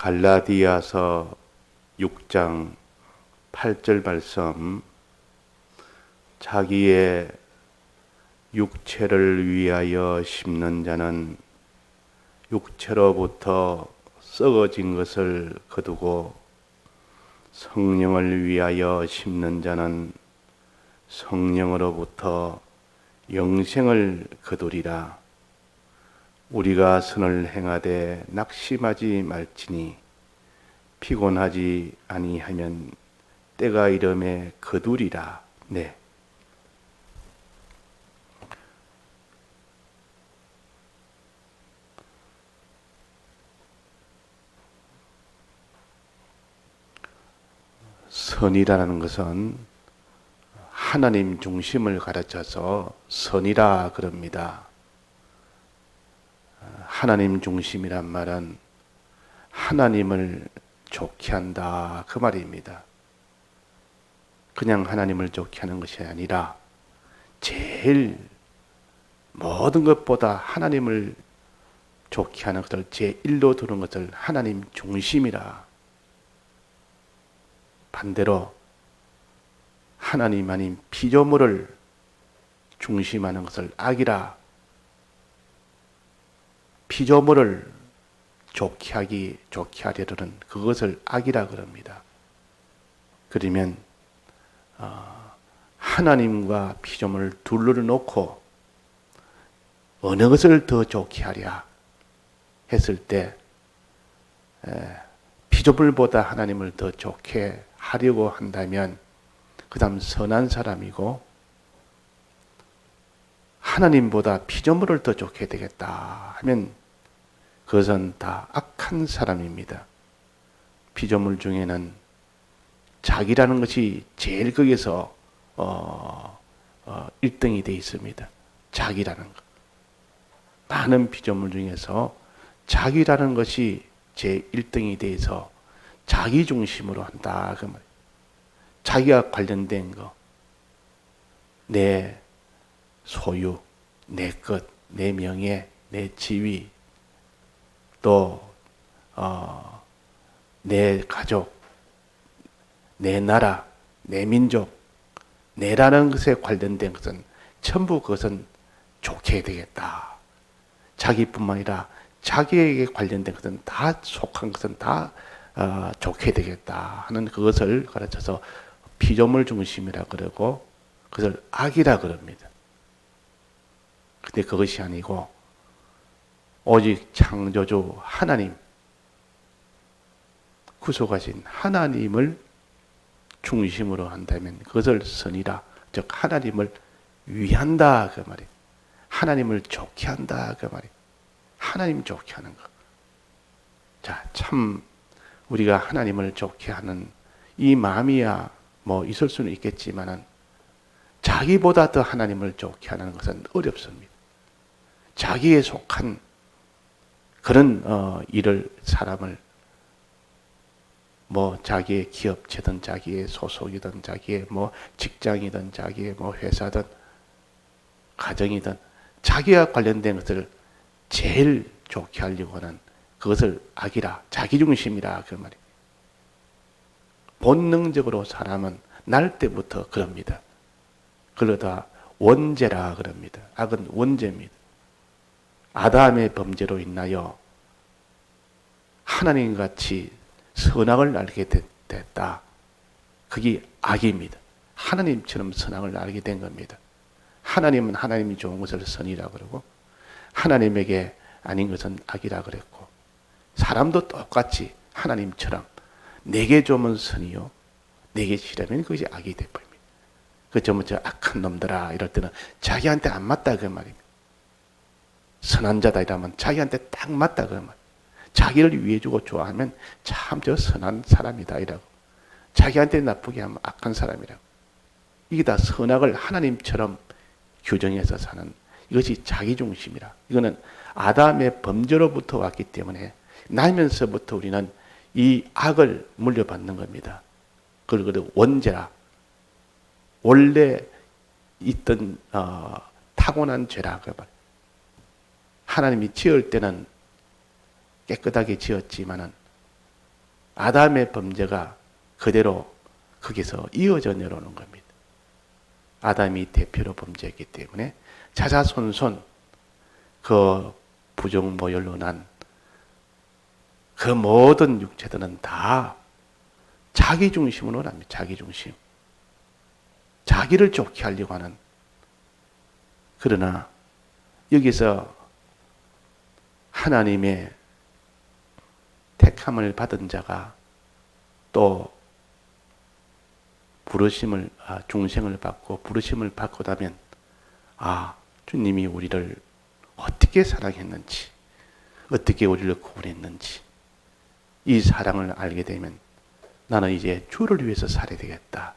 갈라디아서 6장 8절 말씀 자기의 육체를 위하여 심는 자는 육체로부터 썩어진 것을 거두고 성령을 위하여 심는 자는 성령으로부터 영생을 거두리라. 우리가 선을 행하되 낙심하지 말지니 피곤하지 아니하면 때가 이름에 거두리라. 네. 선이라는 것은 하나님 중심을 가르쳐서 선이라 그럽니다. 하나님 중심이란 말은 하나님을 좋게 한다 그 말입니다. 그냥 하나님을 좋게 하는 것이 아니라 제일 모든 것보다 하나님을 좋게 하는 것을 제1로 두는 것을 하나님 중심이라 반대로 하나님 아닌 피조물을 중심하는 것을 악이라 피조물을 좋게 하기 좋게 하려는 그것을 악이라 그럽니다. 그러면 어, 하나님과 피조물을 둘러를 놓고 어느 것을 더 좋게 하랴 했을 때 에, 피조물보다 하나님을 더 좋게 하려고 한다면 그 다음 선한 사람이고 하나님보다 피조물을 더 좋게 되겠다 하면 그것은 다 악한 사람입니다. 피조물 중에는 자기라는 것이 제일 거기서 어, 어, 1등이 돼 있습니다. 자기라는 것. 많은 피조물 중에서 자기라는 것이 제 1등이 돼서 자기 중심으로 한다 그 말. 자기가 관련된 거, 내 소유, 내 것, 내 명예, 내 지위, 또, 어, 내 가족, 내 나라, 내 민족, 내라는 것에 관련된 것은 전부 그것은 좋게 되겠다. 자기뿐만 아니라 자기에게 관련된 것은 다 속한 것은 다 어, 좋게 되겠다 하는 그것을 가르쳐서 피조물 중심이라 그러고 그것을 악이라 그럽니다. 근데 그것이 아니고 오직 창조주 하나님 구속하신 하나님을 중심으로 한다면 그것을 선이라 즉 하나님을 위한다 그 말이 하나님을 좋게 한다 그 말이 하나님 좋게 하는 것. 자, 참 우리가 하나님을 좋게 하는 이 마음이야 뭐 있을 수는 있겠지만은 자기보다 더 하나님을 좋게 하는 것은 어렵습니다. 자기에 속한 그런 어, 일을 사람을 뭐 자기의 기업체든 자기의 소속이든 자기의 뭐 직장이든 자기의 뭐 회사든 가정이든 자기와 관련된 것을 제일 좋게 하려고 하는 그것을 악이라 자기중심이라 그 말이. 본능적으로 사람은 날 때부터 그럽니다. 그러다 원죄라 그럽니다. 악은 원죄입니다. 아담의 범죄로 인하여 하나님 같이 선악을 알게 됐다. 그게 악입니다. 하나님처럼 선악을 알게 된 겁니다. 하나님은 하나님이 좋은 것을 선이라 그러고 하나님에게 아닌 것은 악이라 그랬고 사람도 똑같이 하나님처럼 내게 좋으면 선이요 내게 싫으면 그것이 악이 되버립니다. 그 전부 저 악한 놈들아 이럴 때는 자기한테 안 맞다 그 말입니다. 선한 자다 이러면 자기한테 딱 맞다 그 말. 자기를 위해주고 좋아하면 참 저 선한 사람이다 이라고. 자기한테 나쁘게 하면 악한 사람이라고. 이게 다 선악을 하나님처럼 규정해서 사는 이것이 자기 중심이라. 이거는 아담의 범죄로부터 왔기 때문에 나면서부터 우리는 이 악을 물려받는 겁니다. 그걸 원죄라. 원래 있던 어, 타고난 죄라 그 말. 하나님이 지을 때는 깨끗하게 지었지만은 아담의 범죄가 그대로 거기서 이어져 내려오는 겁니다. 아담이 대표로 범죄했기 때문에 자자손손 그 부정 모열로 난 그 모든 육체들은 다 자기 중심으로 납니다. 자기 중심. 자기를 좋게 하려고 하는. 그러나 여기서 하나님의 택함을 받은 자가 또 부르심을 아, 중생을 받고 부르심을 받고 나면 아 주님이 우리를 어떻게 사랑했는지 어떻게 우리를 구원했는지 이 사랑을 알게 되면 나는 이제 주를 위해서 살아야 되겠다.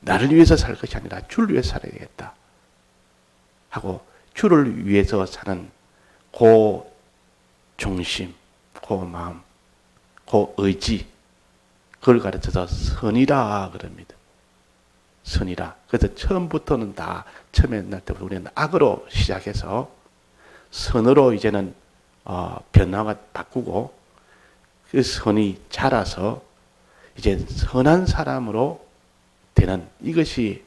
나를 위해서 살 것이 아니라 주를 위해서 살아야 되겠다. 하고 주를 위해서 사는 그 중심, 그 마음, 그 의지, 그걸 가르쳐서 선이라 그럽니다. 선이라. 그래서 처음부터는 다 처음에 날 때부터 우리는 악으로 시작해서 선으로 이제는 어, 변화가 바꾸고 그 선이 자라서 이제 선한 사람으로 되는 이것이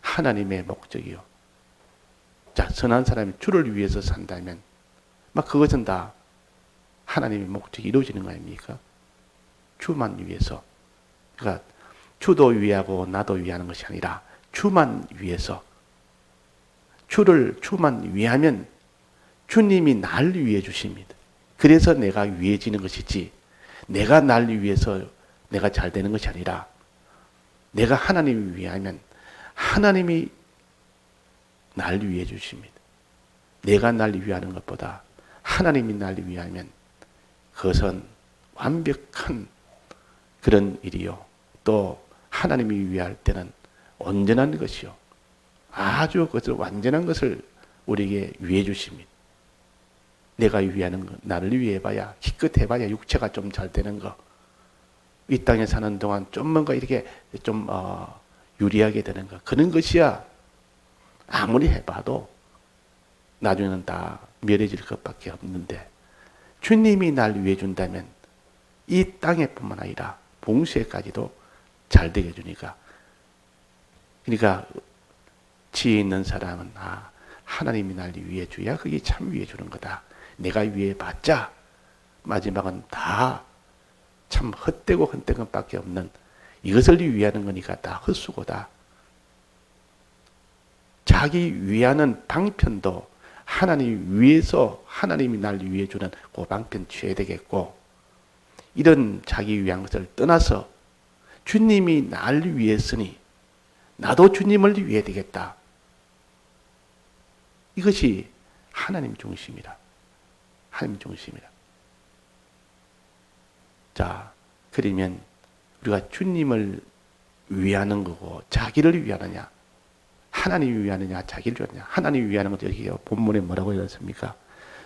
하나님의 목적이요. 자, 선한 사람이 주를 위해서 산다면 막 그것은 다 하나님의 목적이 이루어지는 거 아닙니까? 주만 위해서. 그러니까 주도 위하고 나도 위하는 것이 아니라 주만 위해서. 주를 주만 위하면 주님이 날 위해 주십니다. 그래서 내가 위해지는 것이지 내가 날 위해서 내가 잘 되는 것이 아니라 내가 하나님을 위하면 하나님이 날 위해 주십니다. 내가 날 위하는 것보다 하나님이 날 위하면 그것은 완벽한 그런 일이요. 또 하나님이 위할 때는 온전한 것이요. 아주 그것을 완전한 것을 우리에게 위해 주십니다. 내가 위하는 것, 나를 위해 봐야 기껏 해봐야 육체가 좀 잘 되는 거. 이 땅에 사는 동안 좀 뭔가 이렇게 좀 어, 유리하게 되는 거. 그런 것이야 아무리 해봐도 나중에는 다 멸해질 것밖에 없는데 주님이 날 위해 준다면 이 땅에뿐만 아니라 봉쇄까지도 잘 되게 해주니까 그러니까 지혜 있는 사람은 아 하나님이 날 위해 줘야 그게 참 위해 주는 거다. 내가 위해 봤자 마지막은 다 참 헛되고 헛된 것밖에 없는 이것을 위하는 거니까 다 헛수고다. 자기 위하는 방편도 하나님 위해서 하나님이 날 위해 주는 그 방편 취해야 되겠고 이런 자기 위한 것을 떠나서 주님이 날 위했으니 나도 주님을 위해 되겠다. 이것이 하나님 중심이라. 하나님 중심이라. 자, 그러면 우리가 주님을 위하는 거고 자기를 위하느냐, 하나님을 위하느냐, 자기를 위하느냐. 하나님을 위하는 것도 여기 본문에 뭐라고 읽었습니까?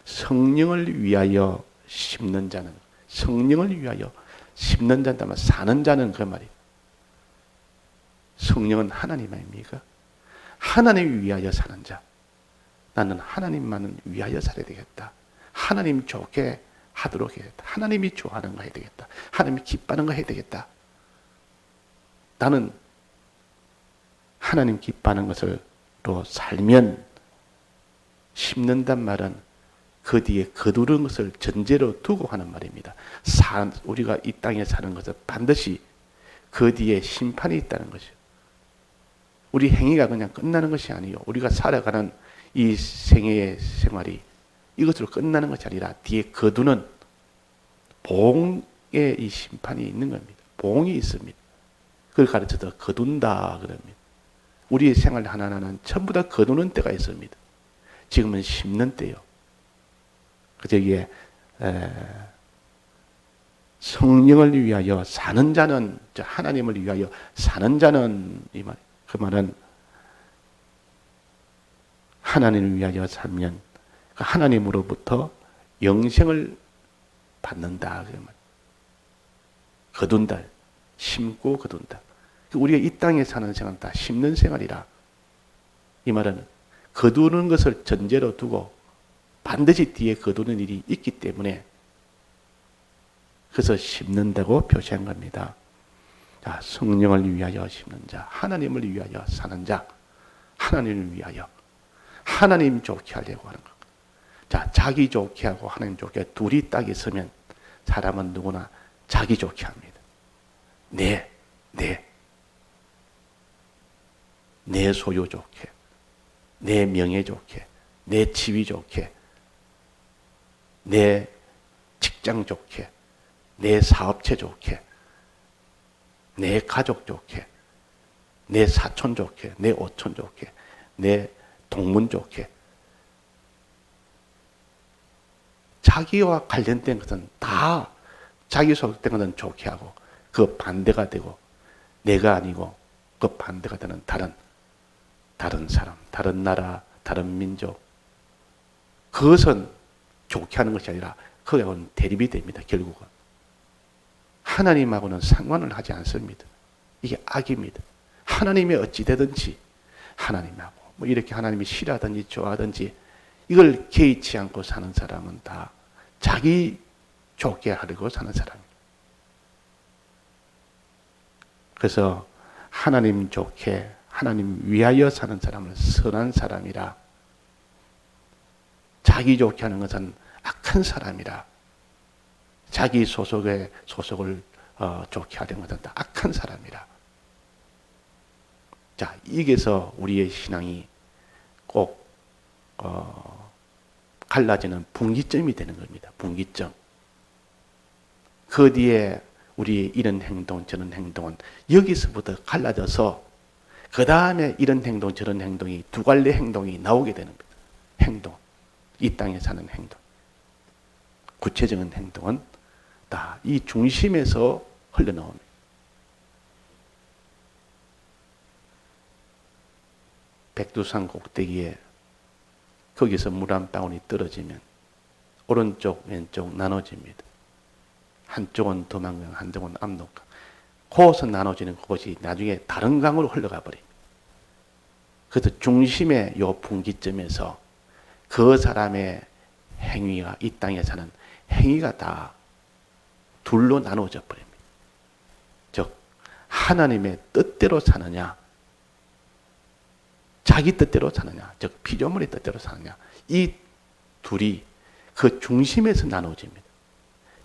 성령을 위하여 심는 자는 성령을 위하여 심는 자다면 사는 자는 그 말이. 성령은 하나님 아닙니까? 하나님을 위하여 사는 자. 나는 하나님만은 위하여 살아야 되겠다. 하나님 좋게 하도록 해야겠다. 하나님이 좋아하는 거 해야 되겠다. 하나님이 기뻐하는 거 해야 되겠다. 나는 하나님 기뻐하는 것을로 살면 심는단 말은 그 뒤에 거두는 것을 전제로 두고 하는 말입니다. 사, 우리가 이 땅에 사는 것은 반드시 그 뒤에 심판이 있다는 것이죠. 우리 행위가 그냥 끝나는 것이 아니요. 우리가 살아가는 이 생애의 생활이 이것으로 끝나는 것이 아니라 뒤에 거두는 봉의 이 심판이 있는 겁니다. 봉이 있습니다. 그걸 가르쳐서 거둔다 그럽니다. 우리의 생활 하나하나는 전부 다 거두는 때가 있습니다. 지금은 심는 때요. 저기에 성령을 위하여 사는 자는 하나님을 위하여 사는 자는 이 말, 그 말은 하나님을 위하여 살면 그 하나님으로부터 영생을 받는다. 그 말. 거둔다. 심고 거둔다. 우리가 이 땅에 사는 생활은 다 심는 생활이라. 이 말은 거두는 것을 전제로 두고 반드시 뒤에 거두는 일이 있기 때문에 그래서 심는다고 표시한 겁니다. 자, 성령을 위하여 심는 자, 하나님을 위하여 사는 자, 하나님을 위하여 하나님 좋게 하려고 하는 것. 자, 자기 좋게 하고 하나님 좋게 둘이 딱 있으면 사람은 누구나 자기 좋게 합니다. 내, 내. 내 소유 좋게, 내 명예 좋게, 내 지위 좋게, 내 직장 좋게, 내 사업체 좋게, 내 가족 좋게, 내 사촌 좋게, 내 오촌 좋게, 내 동문 좋게. 자기와 관련된 것은 다 자기 소속된 것은 좋게 하고 그 반대가 되고 내가 아니고 그 반대가 되는 다른 다른 사람, 다른 나라, 다른 민족 그것은 좋게 하는 것이 아니라 그하고는 대립이 됩니다. 결국은 하나님하고는 상관을 하지 않습니다. 이게 악입니다. 하나님이 어찌 되든지 하나님하고 뭐 이렇게 하나님이 싫어하든지 좋아하든지 이걸 개의치 않고 사는 사람은 다 자기 좋게 하려고 사는 사람입니다. 그래서 하나님 좋게 하나님 위하여 사는 사람은 선한 사람이라 자기 좋게 하는 것은 악한 사람이라 자기 소속의 소속을 어, 좋게 하려는 것은 다 악한 사람이라 자 여기서 우리의 신앙이 꼭 어, 갈라지는 분기점이 되는 겁니다. 분기점. 그 뒤에 우리의 이런 행동, 저런 행동은 여기서부터 갈라져서 그 다음에 이런 행동, 저런 행동이 두 갈래 행동이 나오게 되는 겁니다. 행동. 이 땅에 사는 행동. 구체적인 행동은 다 이 중심에서 흘러나옵니다. 백두산 꼭대기에 거기서 물 한 방울이 떨어지면 오른쪽 왼쪽 나눠집니다. 한쪽은 도망강, 한쪽은 압록강. 거기서 나눠지는 그것이 나중에 다른 강으로 흘러가 버립니다. 그래서 중심의 요 분기점에서 그 사람의 행위가 이 땅에 사는 행위가 다 둘로 나누어져 버립니다. 즉 하나님의 뜻대로 사느냐 자기 뜻대로 사느냐 즉 피조물의 뜻대로 사느냐 이 둘이 그 중심에서 나누어집니다.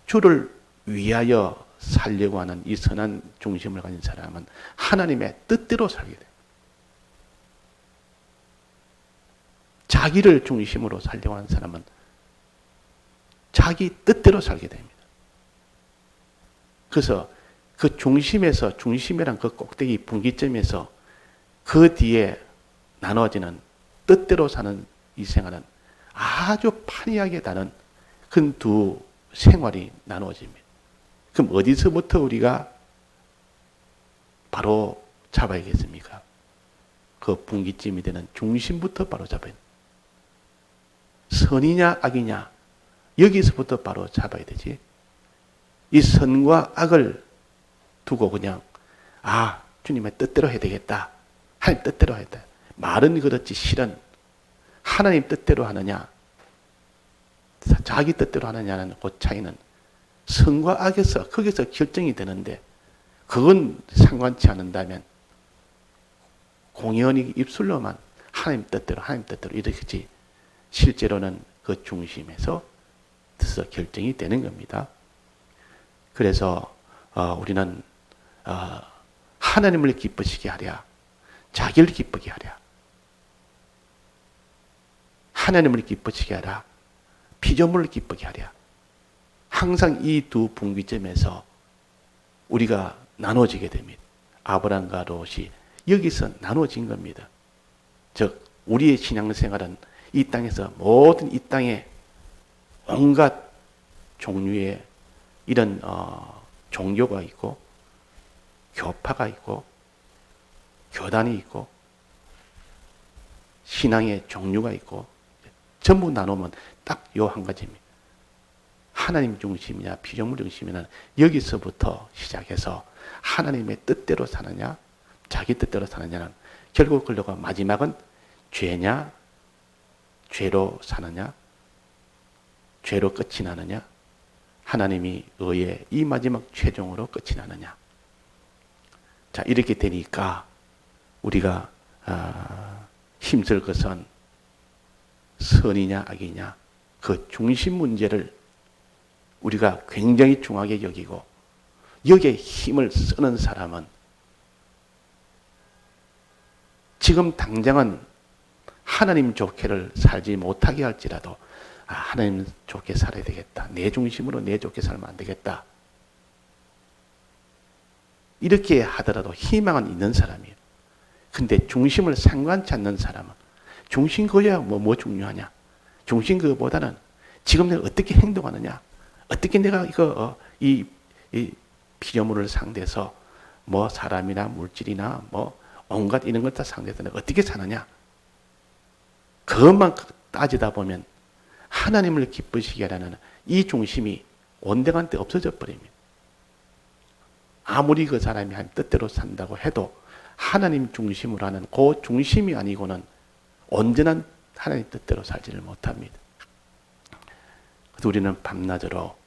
주를 위하여 살려고 하는 이 선한 중심을 가진 사람은 하나님의 뜻대로 살게 돼요. 자기를 중심으로 살려고 하는 사람은 자기 뜻대로 살게 됩니다. 그래서 그 중심에서 중심이란 그 꼭대기 분기점에서 그 뒤에 나눠지는 뜻대로 사는 이 생활은 아주 판이하게 다른 큰 두 생활이 나누어집니다. 그럼 어디서부터 우리가 바로 잡아야겠습니까? 그 분기점이 되는 중심부터 바로 잡아야 돼. 선이냐 악이냐 여기서부터 바로 잡아야 되지. 이 선과 악을 두고 그냥 아 주님의 뜻대로 해야 되겠다. 하나님 뜻대로 해야 돼. 말은 그렇지 실은 하나님 뜻대로 하느냐 자기 뜻대로 하느냐는 그 차이는 선과 악에서 거기서 결정이 되는데 그건 상관치 않는다면 공연히 입술로만 하나님 뜻대로 하나님 뜻대로 이렇게지 실제로는 그 중심에서 서 결정이 되는 겁니다. 그래서 어, 우리는 어, 하나님을 기쁘시게 하랴, 자기를 기쁘게 하랴, 하나님을 기쁘시게 하라, 피조물을 기쁘게 하랴. 항상 이 두 분기점에서 우리가 나눠지게 됩니다. 아브람과 롯이 여기서 나눠진 겁니다. 즉 우리의 신앙생활은 이 땅에서 모든 이 땅에 온갖 종류의 이런 어, 종교가 있고 교파가 있고 교단이 있고 신앙의 종류가 있고 전부 나누면 딱 요 한 가지입니다. 하나님 중심이냐 피조물 중심이냐 여기서부터 시작해서 하나님의 뜻대로 사느냐 자기 뜻대로 사느냐는 결국 그러고 마지막은 죄냐 죄로 사느냐? 죄로 끝이 나느냐? 하나님이 의에 이 마지막 최종으로 끝이 나느냐. 자, 이렇게 되니까 우리가 아, 힘쓸 것은 선이냐 악이냐? 그 중심 문제를 우리가 굉장히 중하게 여기고 여기에 힘을 쓰는 사람은 지금 당장은 하나님 좋게를 살지 못하게 할지라도 아, 하나님 좋게 살아야 되겠다. 내 중심으로 내 좋게 살면 안 되겠다. 이렇게 하더라도 희망은 있는 사람이에요. 근데 중심을 상관치 않는 사람은 중심 그야 뭐, 뭐 중요하냐? 중심 그보다는 지금 내가 어떻게 행동하느냐? 어떻게 내가 이거 어, 이, 이 피조물을 상대해서 뭐 사람이나 물질이나 뭐 온갖 이런 것다 상대해서 어떻게 사느냐? 그것만 따지다 보면 하나님을 기쁘시게 하라는 이 중심이 온데간데 없어져 버립니다. 아무리 그 사람이 한 뜻대로 산다고 해도 하나님 중심으로 하는 그 중심이 아니고는 온전한 하나님 뜻대로 살지를 못합니다. 그래서 우리는 밤낮으로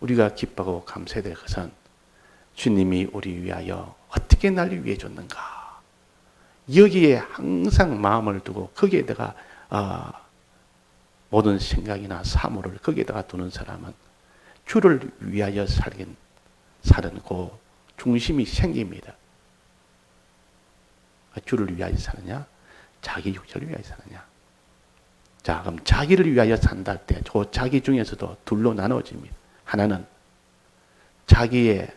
우리가 기뻐하고 감사해야 될 것은 주님이 우리 위하여 어떻게 날 위해 줬는가. 여기에 항상 마음을 두고 거기에다가 어, 모든 생각이나 사물을 거기에다가 두는 사람은 주를 위하여 살긴 사는 그 중심이 생깁니다. 주를 위하여 사느냐? 자기 육체를 위하여 사느냐? 자, 그럼 자기를 위하여 산다 할 때, 그 자기 중에서도 둘로 나눠집니다. 하나는 자기의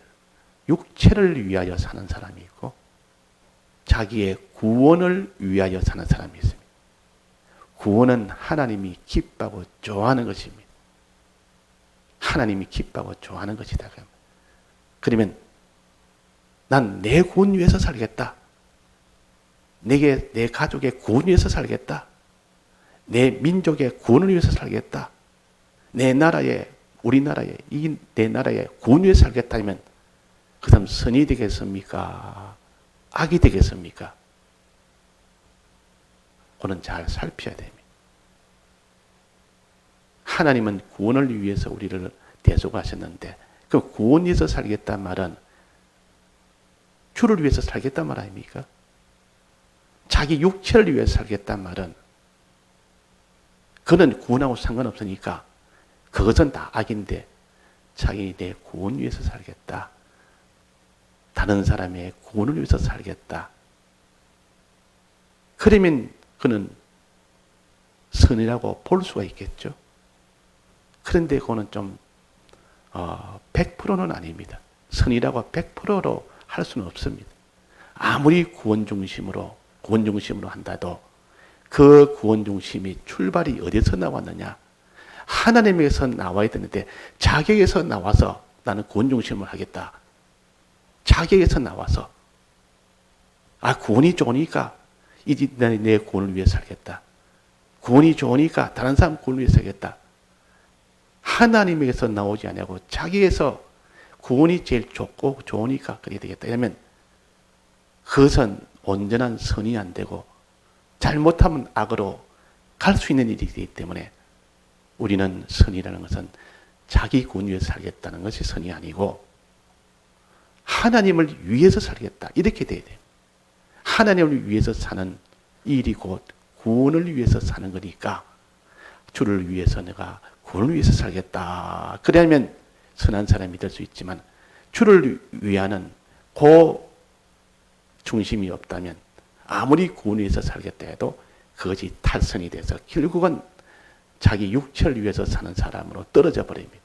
육체를 위하여 사는 사람이 있고, 자기의 구원을 위하여 사는 사람이 있습니다. 구원은 하나님이 기뻐하고 좋아하는 것입니다. 하나님이 기뻐하고 좋아하는 것이다. 그러면 난 내 구원 위해서 살겠다. 내게 내 가족의 구원 위해서 살겠다. 내 민족의 구원을 위해서 살겠다. 내 나라의 우리나라의 이 내 나라의 구원 위해서 살겠다 하면 그 사람 선이 되겠습니까? 악이 되겠습니까? 그는 잘 살펴야 됩니다. 하나님은 구원을 위해서 우리를 대속하셨는데 그 구원 위해서 살겠단 말은 주를 위해서 살겠단 말 아닙니까? 자기 육체를 위해서 살겠단 말은 그는 구원하고 상관없으니까 그것은 다 악인데 자기 내 구원 위해서 살겠다. 다른 사람의 구원을 위해서 살겠다. 그러면 그는 선이라고 볼 수가 있겠죠. 그런데 그거는 좀 어, 100%는 아닙니다. 선이라고 100%로 할 수는 없습니다. 아무리 구원 중심으로 구원 중심으로 한다도 그 구원 중심이 출발이 어디서 나왔느냐? 하나님에서 나와야 되는데 자격에서 나와서 나는 구원 중심을 하겠다. 자격에서 나와서 아 구원이 좋으니까 이제 내 구원을 위해 살겠다. 구원이 좋으니까 다른 사람 구원을 위해 살겠다. 하나님에게서 나오지 않냐고 자기에서 구원이 제일 좋고 좋으니까 그래야 되겠다. 이러면 그것은 온전한 선이 안 되고 잘못하면 악으로 갈 수 있는 일이기 때문에 우리는 선이라는 것은 자기 구원 위해서 살겠다는 것이 선이 아니고 하나님을 위해서 살겠다. 이렇게 돼야 돼요. 하나님을 위해서 사는 일이 곧 구원을 위해서 사는 거니까 주를 위해서 내가 구원을 위해서 살겠다. 그러면 선한 사람이 될 수 있지만 주를 위하는 그 중심이 없다면 아무리 구원 위해서 살겠다 해도 그것이 탈선이 돼서 결국은 자기 육체를 위해서 사는 사람으로 떨어져 버립니다.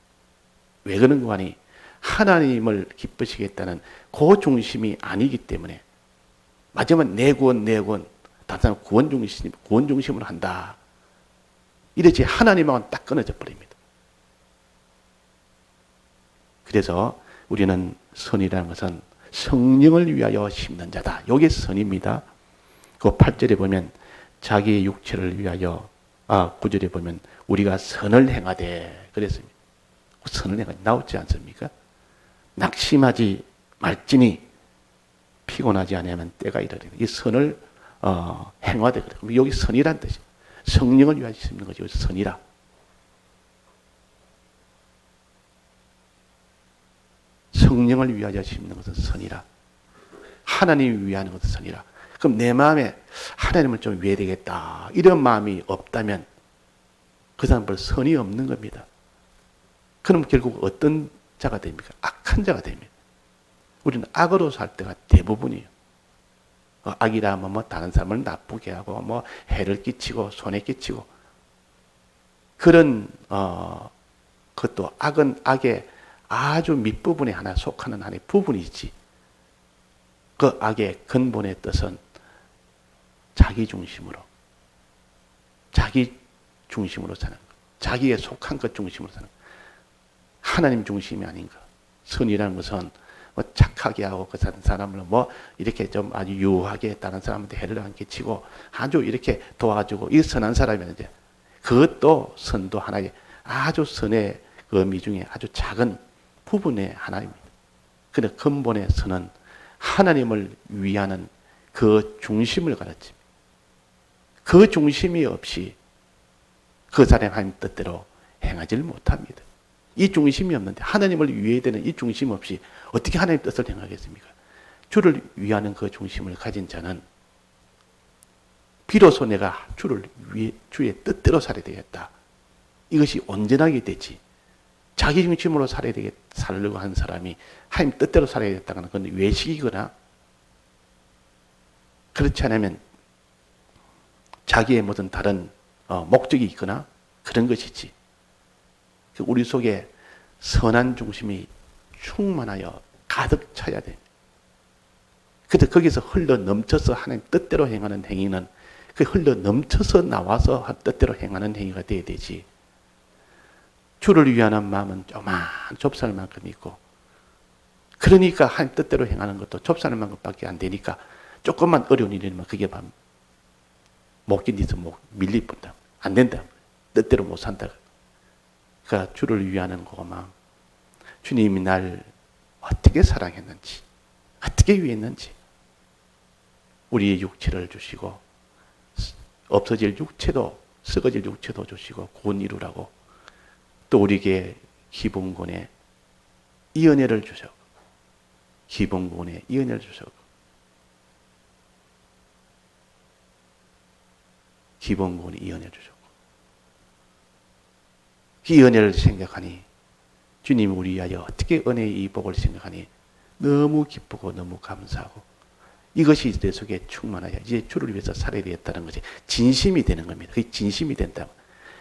왜 그런 거 아니? 하나님을 기쁘시겠다는 그 중심이 아니기 때문에 마지막 내 구원 내 구원 다른 구원 중심 구원 중심으로 한다. 이러지 하나님하고는 딱 끊어져 버립니다. 그래서 우리는 선이라는 것은 성령을 위하여 심는 자다. 이게 선입니다. 그 8절에 보면 자기의 육체를 위하여 아 9절에 보면 우리가 선을 행하되 그랬습니다. 선을 행하 나오지 않습니까? 낙심하지 말지니 피곤하지 않으면 때가 이르리니 이 선을 어, 행하되 그래. 여기 선이란 뜻이 성령을 위하여 심는 거죠. 선이라. 성령을 위하여 심는 것은 선이라. 하나님을 위하는 것은 선이라. 그럼 내 마음에 하나님을 좀 위해야 되겠다. 이런 마음이 없다면 그 사람은 벌 선이 없는 겁니다. 그럼 결국 어떤 자가 됩니까? 악한 자가 됩니다. 우리는 악으로 살 때가 대부분이에요. 어, 악이라면 뭐 다른 사람을 나쁘게 하고 뭐 해를 끼치고 손해 끼치고 그런 어 그것도 악은 악의 아주 밑부분에 하나 속하는 하나의 부분이지. 그 악의 근본의 뜻은 자기 중심으로 자기 중심으로 사는 것. 자기에 속한 것 중심으로 사는 것. 하나님 중심이 아닌가. 선이라는 것은 뭐 착하게 하고 그 사람을 뭐 이렇게 좀 아주 유하게 다른 사람한테 해를 안 끼치고 아주 이렇게 도와주고 이 선한 사람이었는데 그것도 선도 하나의 아주 선의 그 의미 중에 아주 작은 부분의 하나입니다. 근데 근본의 선은 하나님을 위하는 그 중심을 가르칩니다. 그 중심이 없이 그 사람 하나님 뜻대로 행하지를 못합니다. 이 중심이 없는데 하나님을 위해야 되는 이 중심 없이 어떻게 하나님 뜻을 행하겠습니까? 주를 위하는 그 중심을 가진 자는 비로소 내가 주를 위 주의 뜻대로 살아야 되겠다. 이것이 온전하게 되지. 자기 중심으로 살아야 되겠, 살려고 하는 사람이 하나님 뜻대로 살아야 겠다는 건 외식이거나 그렇지 않으면 자기의 모든 다른 어, 목적이 있거나 그런 것이지. 그 우리 속에 선한 중심이 충만하여 가득 차야 돼. 근데 거기서 흘러 넘쳐서 하나님 뜻대로 행하는 행위는 그 흘러 넘쳐서 나와서 뜻대로 행하는 행위가 돼야 되지. 주를 위하는 마음은 조만 좁쌀만큼 있고, 그러니까 하나님 뜻대로 행하는 것도 좁쌀만큼밖에 안 되니까 조금만 어려운 일이 면 그게 못 견디서 못 밀리 뿐다. 안 된다. 뜻대로 못 산다. 그러니까 주를 위하는 그 마음. 주님이 날 어떻게 사랑했는지, 어떻게 위했는지, 우리의 육체를 주시고, 없어질 육체도, 썩어질 육체도 주시고, 구원 이루라고, 또 우리에게 기본권에 이 은혜를 주셨고, 기본권에 이 은혜를 주셨고, 기본권에 이 은혜를 주셨고, 이 은혜를 생각하니 주님 우리 위하여 어떻게 은혜의 이 복을 생각하니 너무 기쁘고 너무 감사하고 이것이 내 속에 충만하여 이제 주를 위해서 살아야 되겠다는 것이 진심이 되는 겁니다. 그게 진심이 된다.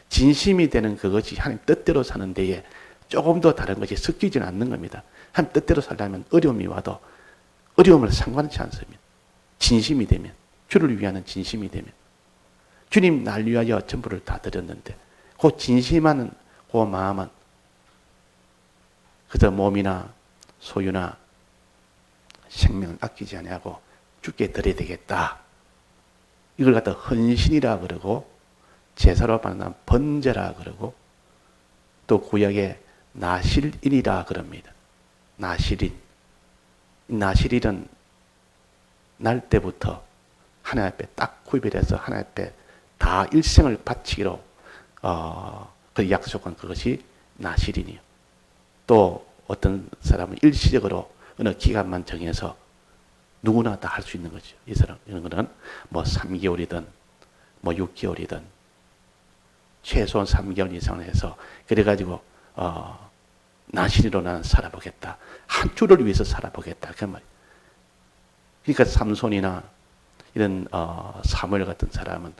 진심이 되는 그것이 하나님 뜻대로 사는 데에 조금 더 다른 것이 섞이지는 않는 겁니다. 하나님 뜻대로 살려면 어려움이 와도 어려움을 상관치 않습니다. 진심이 되면 주를 위하는 진심이 되면 주님 날 위하여 전부를 다 드렸는데 그 진심하는 그 마음은 그저 몸이나 소유나 생명을 아끼지 아니하고 죽게 드려야 되겠다. 이걸 갖다 헌신이라 그러고 제사로 받는 번제라 그러고 또 구약에 나실일이라 그럽니다. 나실일. 나실일은 날 때부터 하나님 앞에 딱 구별해서 하나님 앞에 다 일생을 바치기로 어, 그 약속한 그것이 나실이니요. 또 어떤 사람은 일시적으로 어느 기간만 정해서 누구나 다 할 수 있는 거죠. 이 사람 이런 거는 뭐 3개월이든 뭐 6개월이든 최소한 3개월 이상을 해서 그래가지고 어, 나신으로 나는 살아보겠다. 한 주를 위해서 살아보겠다. 그 말. 그러니까 삼손이나 이런 어, 사무엘 같은 사람은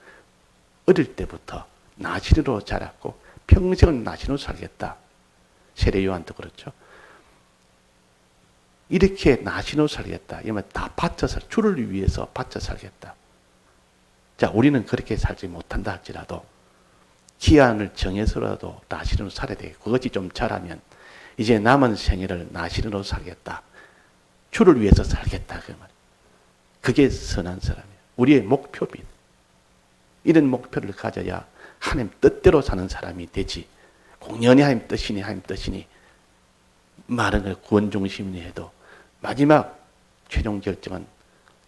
어릴 때부터 나신으로 자랐고 평생을 나신으로 살겠다. 세례 요한도 그렇죠. 이렇게 나신으로 살겠다. 이러면 다 바쳐 살, 주를 위해서 바쳐 살겠다. 자, 우리는 그렇게 살지 못한다 할지라도 기한을 정해서라도 나신으로 살아야 되겠고, 그것이 좀 잘하면 이제 남은 생애를 나신으로 살겠다. 주를 위해서 살겠다. 그 말. 그게 선한 사람이에요. 우리의 목표입니다. 이런 목표를 가져야 하나님 뜻대로 사는 사람이 되지. 공연히 하나님 뜻이니 하나님 뜻이니 말은 그 구원 중심이 해도 마지막 최종 결정은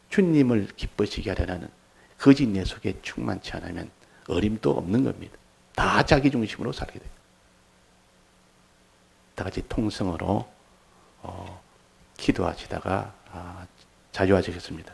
주님을 기쁘시게 하려는 거짓 내 속에 충만치 않으면 어림도 없는 겁니다. 다 자기 중심으로 살게 돼요. 다 같이 통성으로 어, 기도하시다가 아, 자유하시겠습니다.